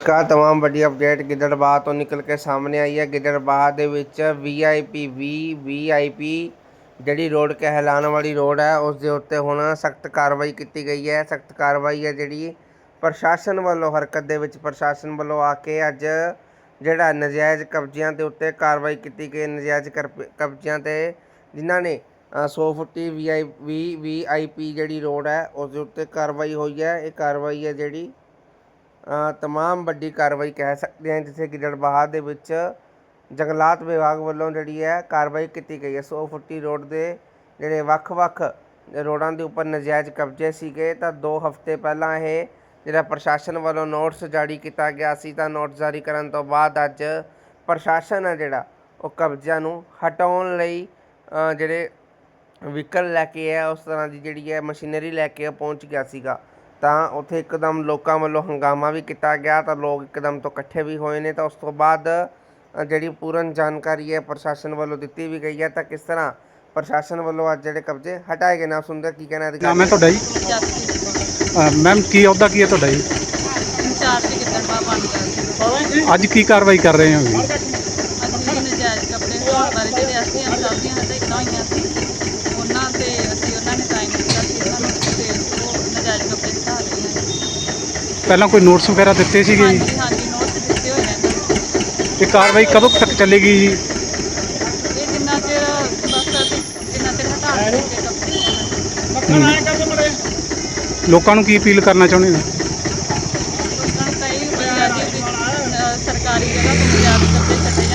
ਕਾ ਤਮਾਮ ਵੱਡੀ ਅਪਡੇਟ ਗਿੱਦੜਬਾਹ ਤੋਂ ਨਿਕਲ ਕੇ ਸਾਹਮਣੇ ਆਈ ਹੈ। ਗਿੱਦੜਬਾਹ ਦੇ ਵਿੱਚ ਵੀਆਈਪੀ ਵੀ ਵੀਆਈਪੀ ਜਿਹੜੀ ਰੋਡ ਕਹਿਲਾਣ ਵਾਲੀ ਰੋਡ ਹੈ ਉਸ ਦੇ ਉੱਤੇ ਹੁਣ ਸਖਤ ਕਾਰਵਾਈ ਕੀਤੀ ਗਈ ਹੈ। ਸਖਤ ਕਾਰਵਾਈ ਹੈ ਜਿਹੜੀ ਪ੍ਰਸ਼ਾਸਨ ਵੱਲੋਂ ਹਰਕਤ ਦੇ ਵਿੱਚ ਪ੍ਰਸ਼ਾਸਨ ਵੱਲੋਂ ਆ ਕੇ ਅੱਜ ਜਿਹੜਾ ਨਜਾਇਜ਼ ਕਬਜ਼ਿਆਂ ਦੇ ਉੱਤੇ ਕਾਰਵਾਈ ਕੀਤੀ ਗਈ। ਨਜਾਇਜ਼ ਕਰਪ- ਕਬਜ਼ਿਆਂ ਤੇ ਜਿਨ੍ਹਾਂ ਨੇ ਅ, 100 ਫੁੱਟੀ ਵੀਆਈ ਵੀ ਵੀਆਈਪੀ ਜਿਹੜੀ ਰੋਡ ਹੈ ਉਸ ਦੇ ਉੱਤੇ ਕਾਰਵਾਈ ਹੋਈ ਹੈ। ਇਹ ਕਾਰਵਾਈ ਹੈ ਜਿਹੜੀ ਅ, ਤਮਾਮ ਵੱਡੀ ਕਾਰਵਾਈ ਕਹਿ ਸਕਦੇ ਹਾਂ ਜਿੱਥੇ ਕਿ ਗਿੱਦੜਬਾਹਾ ਦੇ ਵਿੱਚ ਜੰਗਲਾਤ ਵਿਭਾਗ ਵੱਲੋਂ ਜਿਹੜੀ ਹੈ ਕਾਰਵਾਈ ਕੀਤੀ ਗਈ ਹੈ। 100 ਫੁੱਟੀ ਰੋਡ ਦੇ ਜਿਹੜੇ ਵੱਖ-ਵੱਖ ਰੋਡਾਂ ਦੇ ਉੱਪਰ ਨਜਾਇਜ਼ ਕਬਜ਼ੇ ਸੀਗੇ। ਤਾਂ 2 ਹਫ਼ਤੇ ਪਹਿਲਾਂ ਇਹ ਜਿਹੜਾ ਪ੍ਰਸ਼ਾਸਨ ਵੱਲੋਂ ਨੋਟਿਸ ਜਾਰੀ ਕੀਤਾ ਗਿਆ ਸੀ ਤਾਂ ਨੋਟਿਸ ਜਾਰੀ ਕਰਨ ਤੋਂ ਬਾਅਦ ਅੱਜ ਪ੍ਰਸ਼ਾਸਨ ਹੈ ਜਿਹੜਾ ਉਹ ਕਬਜ਼ਿਆਂ ਨੂੰ ਹਟਾਉਣ ਲਈ ਜਿਹੜੇ ਵਹੀਕਲ ਲੈ ਕੇ ਹੈ ਉਸ ਤਰ੍ਹਾਂ ਦੀ ਜਿਹੜੀ ਹੈ ਮਸ਼ੀਨਰੀ ਲੈ ਕੇ ਉਹ ਪਹੁੰਚ ਗਿਆ ਸੀਗਾ। ਤਾਂ ਉੱਥੇ ਇੱਕਦਮ ਲੋਕਾਂ ਵੱਲੋਂ ਹੰਗਾਮਾ ਵੀ ਕੀਤਾ ਗਿਆ ਤਾਂ ਲੋਕ ਇੱਕਦਮ ਤੋਂ ਇਕੱਠੇ ਵੀ ਹੋਏ ਨੇ ਤਾਂ ਉਸ ਤੋਂ ਬਾਅਦ ਜਿਹੜੀ ਪੂਰਨ ਜਾਣਕਾਰੀ ਹੈ ਪ੍ਰਸ਼ਾਸਨ ਵੱਲੋਂ ਦਿੱਤੀ ਵੀ ਗਈ ਹੈ ਤਾਂ ਕਿਸ ਤਰ੍ਹਾਂ ਪ੍ਰਸ਼ਾਸਨ ਵੱਲੋਂ ਅੱਜ ਜਿਹੜੇ ਕਬਜ਼ੇ ਹਟਾਏ ਗਏ ਨਾ? ਸੁੰਦਰ ਕੀ ਕਹਿਣਾ ਨਾਮ ਹੈ ਤੁਹਾਡਾ ਜੀ? ਮੈਮ ਕੀ ਅਹੁਦਾ ਕੀ ਹੈ ਤੁਹਾਡਾ ਜੀ? ਇੰਚਾਰਜ ਅੱਜ ਕੀ ਕਾਰਵਾਈ ਕਰ ਰਹੇ ਹੋ ਜੀ? ਅੱਜ ਨਜਾਇਜ਼ ਕੱਪੜੇ ਹੋਣ ਬਾਰੇ ਜਿਹੜੇ ਅਸੀਂ ਸਬਜ਼ੀਆਂ ਹਟਾਈਆਂ ਹੋਈਆਂ ਸੀ ਪਹਿਲਾਂ ਕੋਈ ਨੋਟਸ ਵਗੈਰਾ ਦਿੱਤੇ ਸੀਗੇ ਜੀ? ਹਾਂਜੀ ਹਾਂਜੀ ਨੋਟਿਸ ਦਿੱਤੇ ਹੋਏ ਨੇ। ਤੇ ਕਾਰਵਾਈ ਕਦੋਂ ਤੱਕ ਚੱਲੇਗੀ ਜੀ? ਇਹ ਜਿੰਨਾ ਚਿਰ ਬਸ ਅਸੀਂ ਜਿੰਨਾ ਚਿਰ ਹਟਾ ਨਹੀਂ ਦਿੰਦੇ ਕੰਪਨੀ ਵਾਲਿਆਂ ਲੋਕਾਂ ਨੂੰ ਕੀ ਅਪੀਲ ਕਰਨਾ ਚਾਹੁੰਦੇ ਹੋ? ਲੋਕਾਂ ਨੂੰ ਤਾਂ ਇਹ ਹੋਇਆ ਜੀ ਵੀ, ਸਰਕਾਰੀ ਜਗ੍ਹਾ ਤੋਂ ਪੰਜਾਬ ਕਰਦੇ ਛੱਡੇ